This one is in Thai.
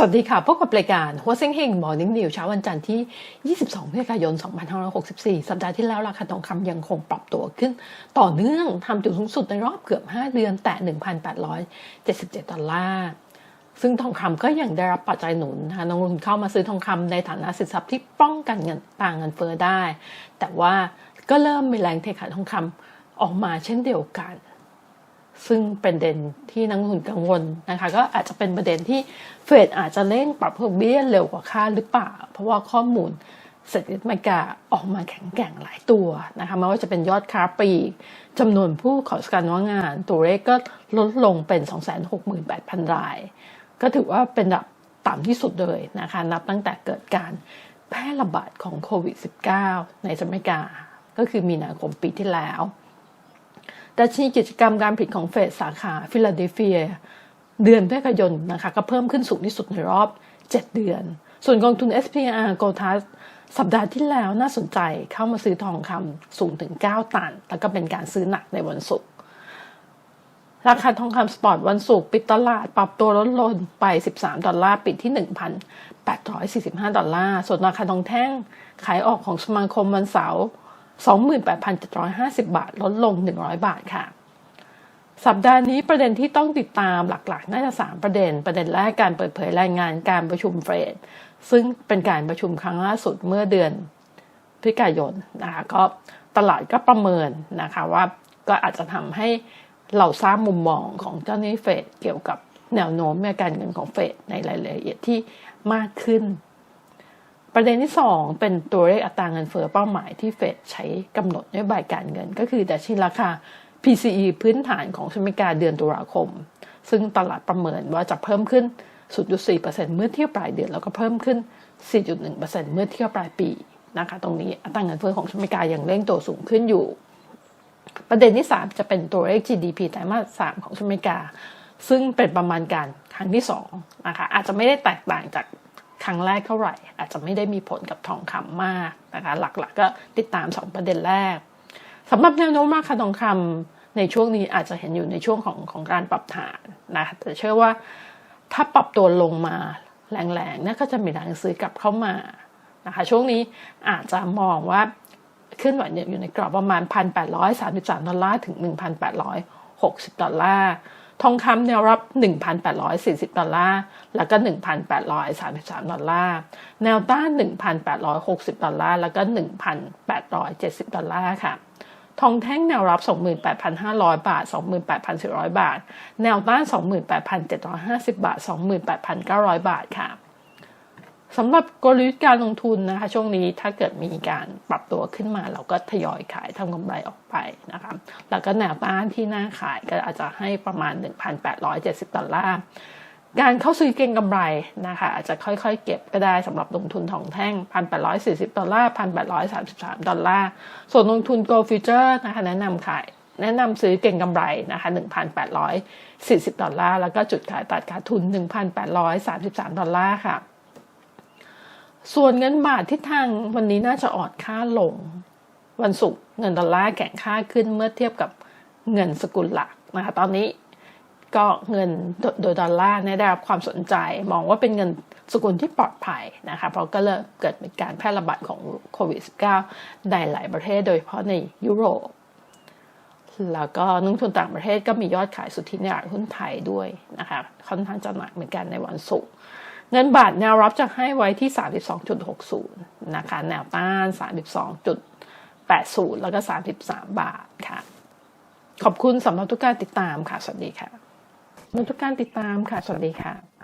สวัสดีค่ะ พบกับรายการหัวเซ็งเฮง Morning News เช้าวันจันทร์ที่ 22พฤศจิกายน 2564 สัปดาห์ที่แล้วราคาทองคำยังคงปรับตัวขึ้น ต่อเนื่องทำจุดสูงสุดในรอบเกือบ 5 เดือนแต่ 1,877 ดอลลาร์ซึ่งทองคำก็ยังได้รับปัจจัยหนุนนะคะนักลงทุนเข้ามาซื้อทองคำในฐานะสินทรัพย์ที่ป้องกันเงินต่างเงินเฟ้อได้ แต่ว่าก็เริ่มมีแรงเทขายทองคำออกมาเช่นเดียวกัน ซึ่งเป็นเด็นที่นักลงทุนกังวลนะคะ ก็อาจจะเป็นประเด็นที่เฟดอาจจะเร่งปรับเพิ่มเบี้ยเร็วกว่าคาดหรือเปล่า เพราะว่าข้อมูลเศรษฐกิจอเมริกาออกมาแข็งแกร่งหลายตัวนะคะไม่ว่าจะเป็นยอดค้าปลีกจำนวนผู้ขอสการว่างงาน ตัวเลขก็ลดลงเป็น 268,000 ราย ก็ถือว่าเป็นระดับต่ำที่สุดเลยนะคะ นับตั้งแต่เกิดการแพร่ระบาดของโควิด -19 ในอเมริกา ก็คือมีนาคมปีที่แล้ว ดัชนีกิจกรรมการผลิตของเฟดสาขาฟิลาเดลเฟีย เดือนพฤศจิกายนนะคะก็เพิ่มขึ้นสูงที่สุดในรอบ 7 เดือน ส่วนกองทุน SPR g o t a s สัปดาห์ที่แล้วน่าสนใจเข้ามาซื้อทองคำสูงถึง 9 ตัน แล้วก็เป็นการซื้อหนักในวันศุกร์ราคาทองคำสปอร์ตวันศุกร์ปิดตลาดปรับตัวลดลงไป 13 ดอลลาร์ปิดที่ 1,845 ดอลลาร์ ส่วนราคาทองแท่งขายออกของสมาคมวันเสาร์ 28,750 บาท ลดลง 100 บาทค่ะ สัปดาห์นี้ประเด็นที่ต้องติดตามหลักๆ น่าจะ 3 ประเด็น ประเด็นแรกการเปิดเผยรายงานการประชุมเฟด ซึ่งเป็นการประชุมครั้งล่าสุดเมื่อเดือนพฤศจิกายนนะคะก็ตลาดก็ประเมินนะคะว่าก็อาจจะทำให้เราทราบมุมมองของเจ้าหน้าที่เฟดเกี่ยวกับแนวโน้มในการเงินของเฟดในรายละเอียดที่มากขึ้น ประเด็นที่ 2 เป็นตัวเลขอัตราเงินเฟ้อเป้าหมายที่เฟดใช้กำหนดนโยบายการเงิน ก็คือดัชนีราคา PCE พื้นฐานของสหรัฐอเมริกาเดือนตุลาคม ซึ่งตลาดประเมินว่าจะเพิ่มขึ้น 0.4%เมื่อเทียบปลายเดือนแล้วก็เพิ่มขึ้น 4.1%เมื่อเทียบปลายปีนะคะตรงนี้อัตราเงินเฟ้อของสหรัฐอเมริกายังเร่งตัวสูงขึ้นอยู่ ประเด็นที่ 3 จะเป็นตัวเลข GDP ไตรมาส 3 ของสหรัฐอเมริกา ซึ่งเป็นประมาณการครั้งที่2นะคะอาจจะไม่ได้แตกต่างจาก ครั้งแรกเท่าไหร่ อาจจะไม่ได้มีผลกับทองคำมากนะคะหลักๆกก็ติดตาม 2 ประเด็นแรกสำหรับแนวโน้มราคาทองคำในช่วงนี้อาจจะเห็นอยู่ในช่วงของของการปรับฐานนะแต่เชื่อว่าถ้าปรับตัวลงมาแรงๆน่าก็จะมีแรงซื้อกลับเข้ามานะคะช่วงนี้อาจจะมองว่าขึ้นไหวเนี่ยอยู่ในกรอบประมาณ 1,833 ดอลลาร์ถึง 1,860 ดอลลาร์ ทองคำแนวรับ 1,840 ดอลลาร์ แล้วก็ 1,833 ดอลลาร์ แนวต้าน 1,860 ดอลลาร์ แล้วก็ 1,870 ดอลลาร์ค่ะ ทองแท่งแนวรับ 28,500 บาท 28,400 บาท แนวต้าน 28,750 บาท 28,900 บาทค่ะ สำหรับกลยุทธ์การลงทุนนะคะ ช่วงนี้ถ้าเกิดมีการปรับตัวขึ้นมา เราก็ทยอยขายทำกำไรออกไปนะคะแล้วก็แนวต้านที่น่าขายก็อาจจะให้ประมาณ 1,870ดอลลาร์การเข้าซื้อเก็งกำไรนะคะอาจจะค่อยๆ เก็บก็ได้สำหรับลงทุนทองแท่ง 1,840 ดอลลาร์1,833 ดอลลาร์ ส่วนลงทุน Gold Future นะคะแนะนำขายแนะนำซื้อเก่งกำไรนะคะ1,840 ดอลลาร์ แล้วก็จุดขายตัดขาดทุน 1,833 ดอลลาร์ค่ะ ส่วนเงินบาททิศทางวันนี้น่าจะอ่อนค่าลง วันศุกร์เงินดอลลาร์แข็งค่าขึ้นเมื่อเทียบกับเงินสกุลหลักนะคะตอนนี้ก็เงินโดยดอลลาร์ได้รับความสนใจมองว่าเป็นเงินสกุลที่ปลอดภัยนะคะเพราะก็เริ่มเกิดมีการแพร่ระบาดของโควิด -19 ในหลายประเทศโดยเฉพาะในยุโรป แล้วก็นักทุนต่างประเทศก็มียอดขายสุทธิในตลาดหุ้นไทยด้วยนะคะค่อนข้างจะหนักเหมือนกันในวันศุกร์ เงินบาทแนวรับจะให้ไว้ที่ 32.60 นะคะ แนวต้าน 32.80 แล้วก็ 33 บาทค่ะ ขอบคุณสำหรับทุกการติดตามค่ะ สวัสดีค่ะทุกการติดตามค่ะ สวัสดีค่ะ